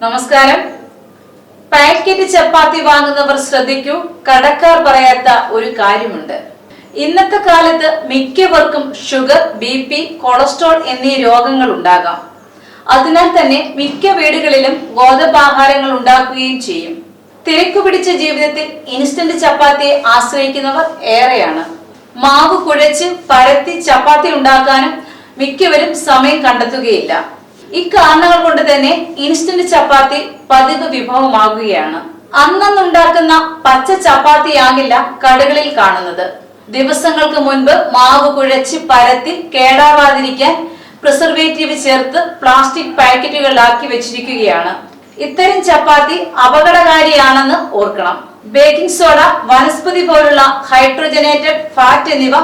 നമസ്കാരം. പാക്കറ്റ് ചപ്പാത്തി വാങ്ങുന്നവർ ശ്രദ്ധിക്കൂ കടക്കാർ പറയാത്ത ഒരു കാര്യമുണ്ട്. ഇന്നത്തെ കാലത്ത് മിക്കവർക്കും ഷുഗർ ബി പി കൊളസ്ട്രോൾ എന്നീ രോഗങ്ങൾ ഉണ്ടാകാം. അതിനാൽ തന്നെ മിക്ക വീടുകളിലും ഗോതമ്പാഹാരങ്ങൾ ഉണ്ടാക്കുകയും ചെയ്യും. തിരക്കു പിടിച്ച ജീവിതത്തിൽ ഇൻസ്റ്റന്റ് ചപ്പാത്തിയെ ആശ്രയിക്കുന്നവർ ഏറെയാണ്. മാവ് കുഴച്ച് പരത്തി ചപ്പാത്തി ഉണ്ടാക്കാനും മിക്കവരും സമയം കണ്ടെത്തുകയില്ല. ഇക്കാരണങ്ങൾ കൊണ്ട് തന്നെ ഇൻസ്റ്റന്റ് ചപ്പാത്തി പതിവ് വിഭവമാകുകയാണ്. അന്നന്നുണ്ടാക്കുന്ന പച്ച ചപ്പാത്തിയാകില്ല കടകളിൽ കാണുന്നത്. ദിവസങ്ങൾക്ക് മുൻപ് മാവ് കുഴച്ച് പരത്തി കേടാവാതിരിക്കാൻ പ്രിസർവേറ്റീവ് ചേർത്ത് പ്ലാസ്റ്റിക് പാക്കറ്റുകളിലാക്കി വെച്ചിരിക്കുകയാണ്. ഇത്തരം ചപ്പാത്തി അപകടകാരിയാണെന്ന് ഓർക്കണം. ബേക്കിംഗ് സോഡ വനസ്പതി പോലുള്ള ഹൈഡ്രോജനേറ്റഡ് ഫാറ്റ് എന്നിവ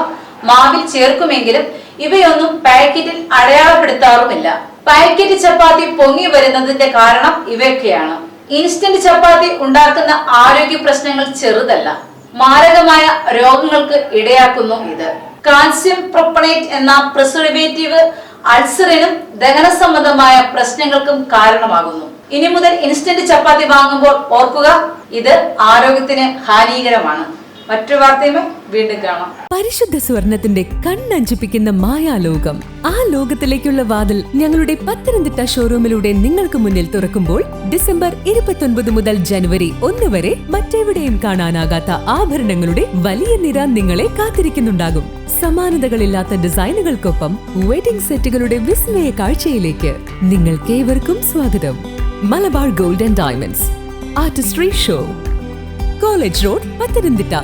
മാവിൽ ചേർക്കുമെങ്കിലും ഇവയൊന്നും പാക്കറ്റിൽ അടയാളപ്പെടുത്താറുമില്ല. പാക്കറ്റ് ചപ്പാത്തി പൊങ്ങി വരുന്നതിന്റെ കാരണം ഇവയൊക്കെയാണ്. ഇൻസ്റ്റന്റ് ചപ്പാത്തി ഉണ്ടാക്കുന്ന ആരോഗ്യ പ്രശ്നങ്ങൾ ചെറുതല്ല മാരകമായ രോഗങ്ങൾക്ക് ഇടയാക്കുന്നു ഇത്. കാൽസ്യം പ്രൊപ്പണേറ്റ് എന്ന പ്രിസർവേറ്റീവ് അൾസറിനും ദഹന സംബന്ധമായ പ്രശ്നങ്ങൾക്കും കാരണമാകുന്നു. ഇനി മുതൽ ഇൻസ്റ്റന്റ് ചപ്പാത്തി വാങ്ങുമ്പോൾ ഓർക്കുക ഇത് ആരോഗ്യത്തിന് ഹാനികരമാണ്. മറ്റു വാർത്തയുമായി വീണ്ടും കാണാം. പരിശുദ്ധ സ്വർണത്തിന്റെ കണ്ണഞ്ചിപ്പിക്കുന്ന മായാലോകം. ആ ലോകത്തിലേക്കുള്ള വാതിൽ ഞങ്ങളുടെ പത്തനംതിട്ട ഷോറൂമിലൂടെ നിങ്ങൾക്ക് മുന്നിൽ തുറക്കുമ്പോൾ ഡിസംബർ ഇരുപത്തൊൻപത് മുതൽ ജനുവരി ഒന്ന് വരെ മറ്റെവിടെയും കാണാനാകാത്ത ആഭരണങ്ങളുടെ വലിയ നിര നിങ്ങളെ കാത്തിരിക്കുന്നുണ്ടാകും. സമാനതകളില്ലാത്ത ഡിസൈനുകൾക്കൊപ്പം വെഡിംഗ് സെറ്റുകളുടെ വിസ്മയ കാഴ്ചയിലേക്ക് നിങ്ങൾക്കേവർക്കും സ്വാഗതം. Malabar gold and diamonds. Artistry show. College road Pathanamthitta